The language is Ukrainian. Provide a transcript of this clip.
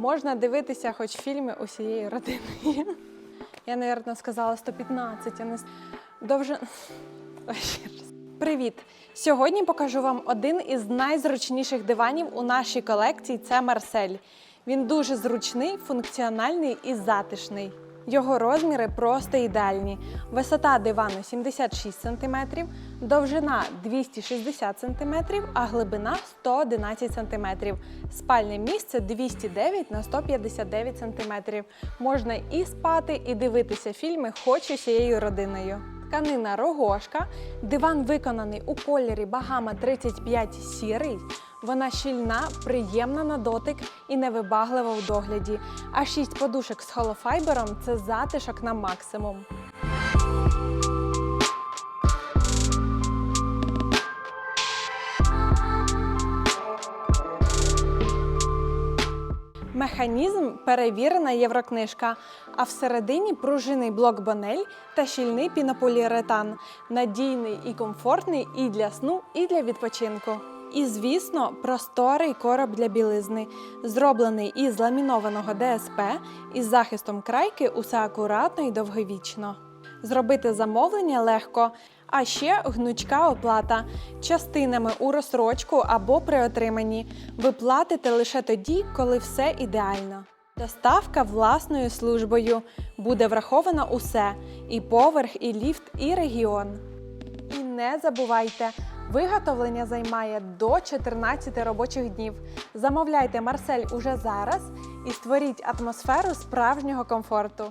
Можна дивитися хоч фільми усією родиною. Я, мабуть, сказала 115, а не довже. Привіт! Сьогодні покажу вам один із найзручніших диванів у нашій колекції це Марсель. Він дуже зручний, функціональний і затишний. Його розміри просто ідеальні. Висота дивану 76 см, довжина 260 см, а глибина 111 см. Спальне місце 209 на 159 см. Можна і спати, і дивитися фільми хоч усією родиною. Тканина рогошка. Диван виконаний у кольорі Багама 35 сірий. Вона щільна, приємна на дотик і невибаглива у догляді. А шість подушок з холофайбером це затишок на максимум. Механізм перевірена єврокнижка, а всередині пружинний блок бонель та щільний пінополіуретан, надійний і комфортний і для сну, і для відпочинку. І, звісно, просторий короб для білизни, зроблений із ламінованого ДСП із захистом крайки усе акуратно і довговічно. Зробити замовлення легко, а ще гнучка оплата частинами у розсрочку або при отриманні. Ви платите лише тоді, коли все ідеально. Доставка власною службою буде враховано усе: і поверх, і ліфт, і регіон. І не забувайте, виготовлення займає до 14 робочих днів. Замовляйте Марсель уже зараз і створіть атмосферу справжнього комфорту.